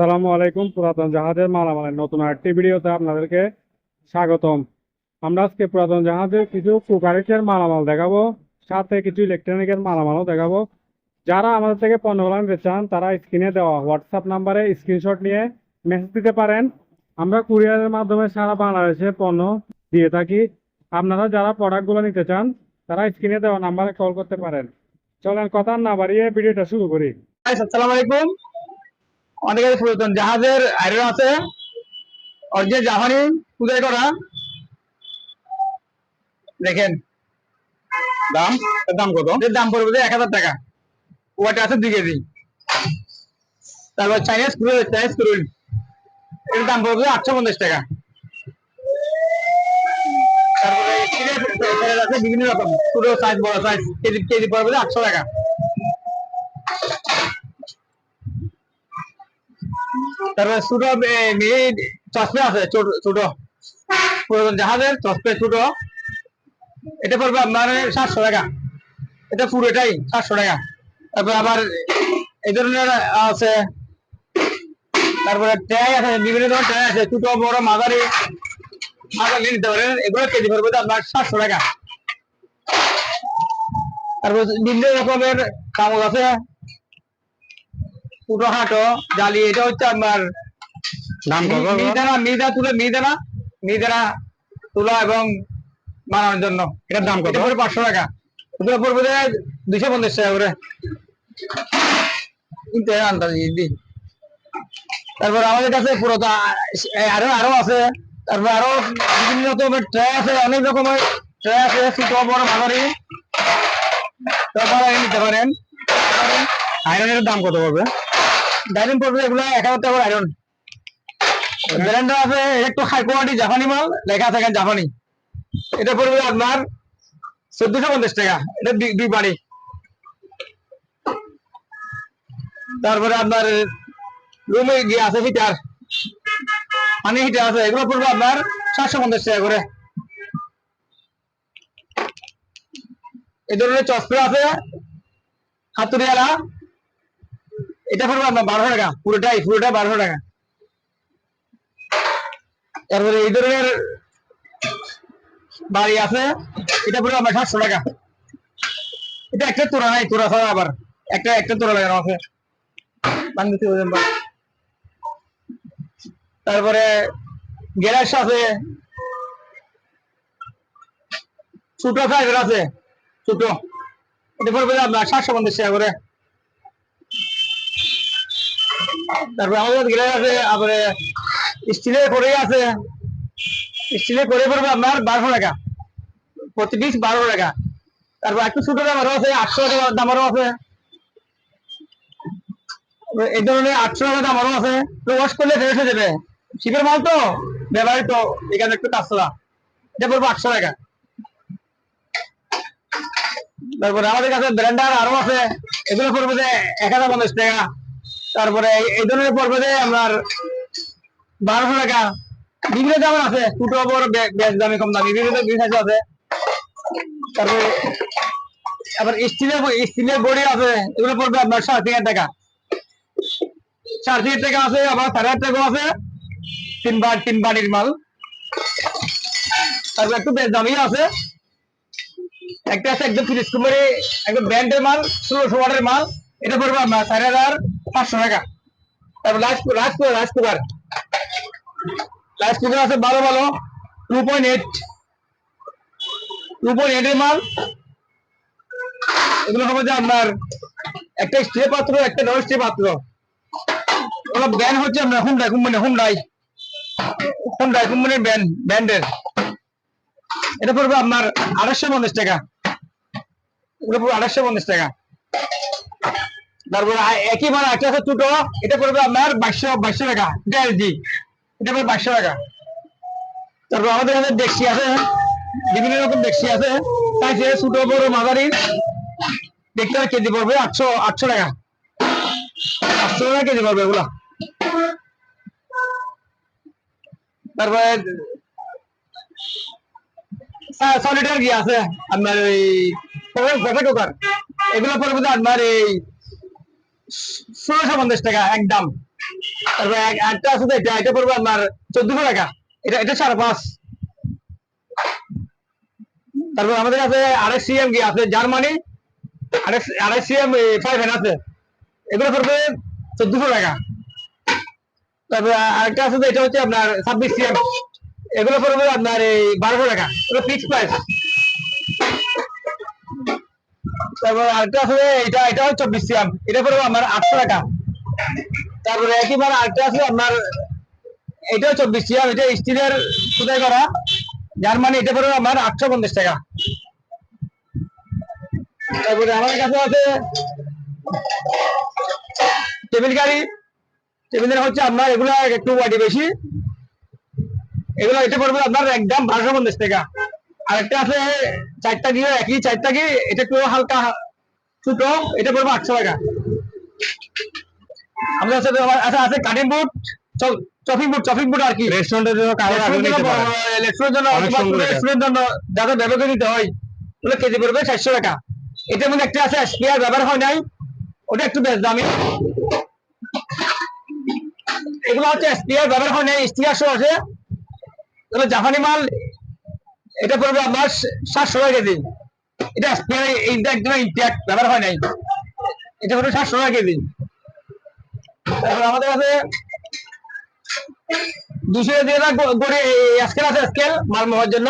আসসালামু আলাইকুম, পুরাতন জাহাজের মালামালের নতুন আরেকটি ভিডিওতে আপনাদেরকে স্বাগতম। আমরা আজকে পুরাতন জাহাজের কিছু কুকারিসের মালামাল দেখাবো, সাথে কিছু ইলেকট্রনিকের মালামালও দেখাবো। যারা আমাদের থেকে পণ্যগুলো নিতে চান, তারা স্ক্রিনে দেওয়া হোয়াটসঅ্যাপ নাম্বারে স্ক্রিনশট নিয়ে মেসেজ দিতে পারেন। আমরা কুরিয়ারের মাধ্যমে সারা বাংলাদেশে পণ্য দিয়ে থাকি। আপনারা যারা প্রোডাক্টগুলো নিতে চান, তারা স্ক্রিনে দেওয়া নাম্বারে কল করতে পারেন। চলেন, কথা না বাড়িয়ে ভিডিওটা শুরু করি। আসসালামু আলাইকুম। কাছে পুরাতন জাহাজের আয়রন আছে অরিজিনাল জাপানি পূজাই করা। দেখেন, দাম, এর দাম কত? এর দাম পড়বে এক হাজার টাকা। ওটা আছে দুই কেজি। তারপর চাইনিজ স্ক্রু চাইনিজ স্ক্রু এর দাম পড়বে আটশো পঞ্চাশ টাকা। তারপরে বিভিন্ন রকম। ছোট সাইজ বড় সাইজ কেজি কেজি পড়বে আটশো টাকা। তারপরে ছোট চশমা আছে, ছোট পুরাতন জাহাজের চশমা ছোট। এটা পড়বে আপনার সাতশো টাকা। এটা পুরোটাই সাতশো টাকা। তারপরে আবার এই ধরনের আছে। তারপরে ট্যাগ আছে, বিভিন্ন ধরনের ট্যাগ আছে, ছোট, বড়, মাঝারি। মাঝারি নিতে পারেন, এগুলো কেজি পড়বে আপনার সাতশো টাকা। তারপর বিভিন্ন রকমের কাগজ আছে। ছোট হাঁটো জালি এটা হচ্ছে আপনার দাম কত মি- মিহিদানা মিহিদা তুলে মিহিদানা মিহিদানা তুলা এবং বানানোর জন্য। এটার দাম কত? পড়বে পাঁচশো টাকা। এগুলো পড়বে দুইশো পঞ্চাশ টাকা করে। কিনতে আন্দাজ দি তারপর আমাদের কাছে পুরোটা আরও আরও আছে। তারপর আরও বিভিন্ন রকমের ট্রে আছে অনেক রকমের ট্রে আছে ছোট বড় মাঝারি। তারপর নিতে পারেন। আয়রনের দাম কত পড়বে? ডাইনিং পড়বে এগুলো এক হাজার আয়রন আছে একটু হাই কোয়ালিটি জাপানি মাল, লেখা জাপানি। এটা পড়বে আপনার চোদ্দশো পঞ্চাশ টাকা, এটা দুই- বাড়ি। তারপরে আপনার রুমে গিয়ে আছে হিটার পানি হিটার আছে এগুলো পড়বে আপনার সাতশো পঞ্চাশ টাকা করে। এই ধরনের চশমা আছে হাতুড়িয়ালা এটা পড়বে আপনার বারোশো টাকা, পুরোটাই, পুরোটা বারোশো টাকা। তারপরে এই ধরনের বাড়ি আছে, এটা পড়বে আপনার সাতশো টাকা। এটা একটা তোরা নাই তোরা ছাড়া আবার একটা একটা তোরা লাগানো আছে। তারপরে গ্যালাস আছে। ছোট সাইজের আছে, ছোট। এটা পড়বে আপনার সাতশো পঞ্চাশ টাকা করে। তারপর আমাদের গ্লাস আছে, তারপরে স্টিলের করে আছে। করে পড়বে আপনার বারোশো টাকা। প্রতি পিস বারো টাকা। তারপর একটু ছোট দামেরও আছে, আটশো টাকা দামেরও আছে। এই ধরনের আটশো টাকা দামেরও আছে। তো করলে ফেরত যাবে। শিপের মাল তো ব্যবহারিত তো, এখানে একটু কাঁচলা এটা পড়বে আটশো টাকা। তারপরে আমাদের কাছে ব্র্যান্ডার আরও আছে। এগুলো পড়বে যে এক হাজার পঞ্চাশ টাকা। তারপরে এই- ধরনের পড়বে যে আপনার বারোশো টাকা। বিভিন্ন দাম আছে, ছোট বড় বেশ দামি, কম দামি, বিভিন্ন size আছে। তারপরে আবার স্টিলের স্টিলের বডি আছে, এগুলো পড়বে আপনার সাড়ে তিন টাকা। সাড়ে তিন টাকা আছে, আবার সাড়ে টাকা আছে। তিন বার তিন বাড়ির মাল। তারপর একটু বেশ দামি আছে। একটা আছে একদম ফ্রিজ কোম্পানি একদম ব্র্যান্ডের মাল, ষোলোশো ওয়াটের মাল। এটা পড়বে আপনার চার হাজার। পাঁচশো টাকা। তারপর রাজ রাজ রাজ কুকার রাজ কুকার আছে ভালো ভালো two point eight two point মাল এগুলো হবে যে আপনার একটা স্টে পাত্র একটা নন স্টে পাত্র ব্যান্ড হচ্ছে আপনার হুন্ডাই কোম্পানি হুন্ডাই হুন্ডাই কোম্পানির ব্যান্ড ব্যান্ডের এটা পড়বে আপনার আড়াইশো পঞ্চাশ টাকা। এগুলো পড়বে আড়াইশো পঞ্চাশ টাকা। তারপরে আছে ছোট এটা বাইশশো বাইশশো টাকা, এটা বাইশশো টাকা। তারপর আমাদের আছে, বিভিন্ন রকম আছে, তাই সে বড় কেজি পড়বে আটশো আটশো টাকা। আটশো টাকা কেজি পড়বে এগুলা। তারপরে সলিটার কি আছে, আপনার ওই এগুলো পড়বে আপনার এই ষোলোশো পঞ্চাশ টাকা, একদম। একটা আছে এটা এটা আপনার চোদ্দশো টাকা। এটা এটা পাঁচ। তারপর আমাদের কাছে কি আছে? জার্মানি সিএম ফাইভ হ্যান্ড আছে। এগুলো পড়বে চোদ্দশো টাকা। তারপর আরেকটা আছে এটা হচ্ছে আপনার ছাব্বিশ সিএম এগুলো পড়বে আপনার এই বারোশো টাকা। এগুলো ফিক্স প্রাইস তারপর আরেকটা আছে এটা এটা হচ্ছে চব্বিশ সিএম এটা পড়বে আমার আটশো টাকা। তারপরে একেবারে আরেকটা আছে আপনার, এটাও চব্বিশ সিএম এটা স্টিলের কোথায় করা। জার্মানি এটা পড়বে আমার আটশো পঞ্চাশ টাকা। তারপরে আমার কাছে আছে টেবিল গাড়ি। টেবিলের হচ্ছে আপনার এগুলো একটু ওয়াটি বেশি। এগুলো এটা পড়বে আপনার একদম বারোশো পঞ্চাশ টাকা। আরেকটা আছে চারটা গিয়ে একই চারটা গিয়ে এটা একটু হালকা ছোট এটা পড়বে আটশো টাকা। আমাদের আচ্ছা আছে কাটিং বুট চফিং বুট চফিং বুট আর কি। রেস্টুরেন্টের জন্য রেস্টুরেন্টের জন্য যাদের ব্যবহার নিতে হয় ওগুলো কেজি পড়বে চারশো টাকা। এটার মধ্যে একটা আছে স্পেয়ার ব্যবহার হয় নাই ওটা একটু বেশ দামি। এগুলো হচ্ছে স্পেয়ার ব্যবহার হয় নাই স্টিয়ার শো আছে। জাপানি মাল এটা পড়বে আপনার সাতশো টাকা কেজি। এটা এইটা একদম ব্যবহার হয় নাই। এটা পড়বে সাতশো টাকা কেজি। তারপর আমাদের কাছে দুশো কেজি একটা গ- গড়ি স্কেল আছে স্কেল মাল মাপার জন্য।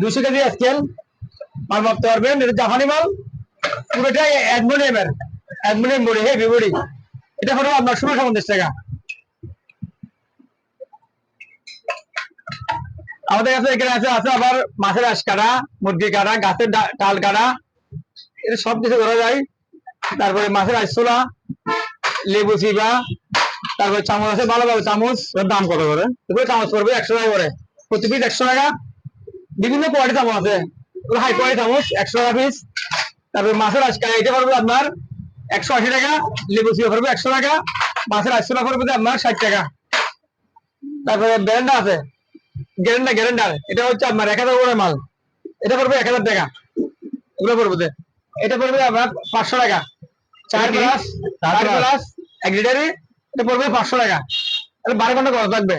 দুশো কেজি স্কেল মাল মাপতে পারবেন। এটা জাপানি মাল। পুরোটাই অ্যাডমোনিয়ামের অ্যাডমোনিয়াম বড়ি হেভি বড়ি এটা হলো আপনার ষোলোশো পঞ্চাশ টাকা। আমাদের কাছে এখানে আছে আছে আবার মাছের আঁশ কাটা, মুরগি কাটা, গাছের ডাল কাটা। এটা সব কিছু করা যায়। তারপরে মাছের আইসোলা লেবু চিবা, তারপরে চামচ আছে ভালো ভালো চামচ দাম কত করে? এগুলো চামচ পড়বে একশো টাকা করে। প্রতি পিস একশো টাকা। বিভিন্ন কোয়ালিটি চামচ আছে। হাই কোয়ালিটি চামচ, একশো টাকা পিস তারপরে মাছের আজকা এটা পড়বে আপনার একশো আশি টাকা। লেবু চিবা পড়বে একশো টাকা। মাছের আইসোলা পড়বে আপনার ষাট টাকা। তারপরে গ্যারেন্ডা আছে। গ্যারেন্ডা গ্যারেন্ডার এটা হচ্ছে আপনার এক হাজার করে মাল। এটা পড়বে এক হাজার টাকা। এগুলো পড়বে। এটা পড়বে আপনার পাঁচশো টাকা। চার গ্লাস চার গ্লাস। এক লিটারে এটা পড়বে পাঁচশো টাকা। এটা বারো ঘণ্টা খরচ লাগবে।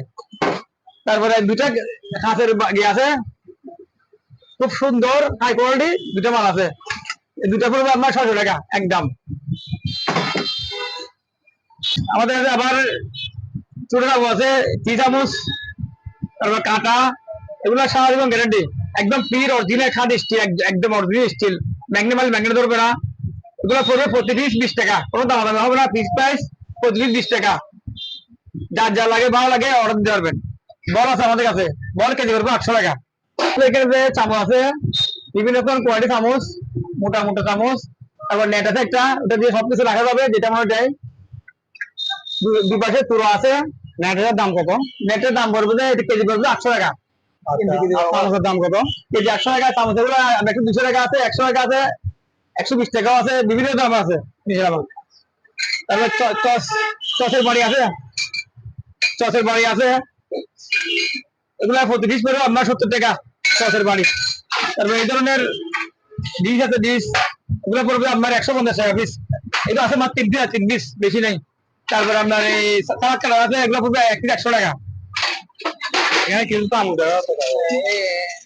তারপরে দুটা কাঁচের বা- ইয়ে আছে। খুব সুন্দর হাই কোয়ালিটি দুটা মাল আছে। এই দুটা পড়বে আপনার ছশো টাকা একদম আমাদের আবার ছোট আছে টি চামচ তারপর কাটা, এগুলো সারা জীবন গ্যারান্টি একদম পিওর অরিজিনাল খাদ স্টিল একদম অরিজিনাল স্টিল ম্যাগনেমাল ম্যাগনেট ধরবে না। এগুলো পড়বে প্রতি পিস বিশ টাকা। কোনো দাম দাম হবে না পিস প্রাইস প্রতি পিস বিশ টাকা। যার যা লাগে, ভালো লাগে অর্ডার দিতে পারবেন। বল আছে আমাদের কাছে। বল কেজি পড়বে আটশো টাকা। এখানে চামচ আছে, বিভিন্ন রকম কোয়ালিটি চামচ, মোটা মোটা চামচ। তারপর নেট আছে একটা, ওটা দিয়ে সবকিছু রাখা যাবে, যেটা মনে দেয় দুপাশে তুলো আছে। নেটের দাম কত? নেটের দাম পড়বে এটা কেজি পড়বে আটশো টাকা। চামচের দাম কত? কেজি একশো টাকা চামচ এগুলো একশো দুশো টাকা আছে একশো টাকা আছে একশো বিশ টাকাও আছে বিভিন্ন দাম আছে। নিজের আমার তারপরে চসের বাড়ি আছে? চসের বাড়ি আছে? এগুলো প্রতি পিস আপনার সত্তর টাকা চসের বাড়ি। তারপরে এই ধরনের ডিশ আছে ডিশ এগুলো পড়বে আপনার একশো পঞ্চাশ টাকা পিস এটা আছে মাত্র তিন পিস তিন পিস বেশি নেই। তারপরে আপনার এই সালাদ কালার আছে এগুলো পড়বে এক একশো টাকা। এখানে কিন্তু এ-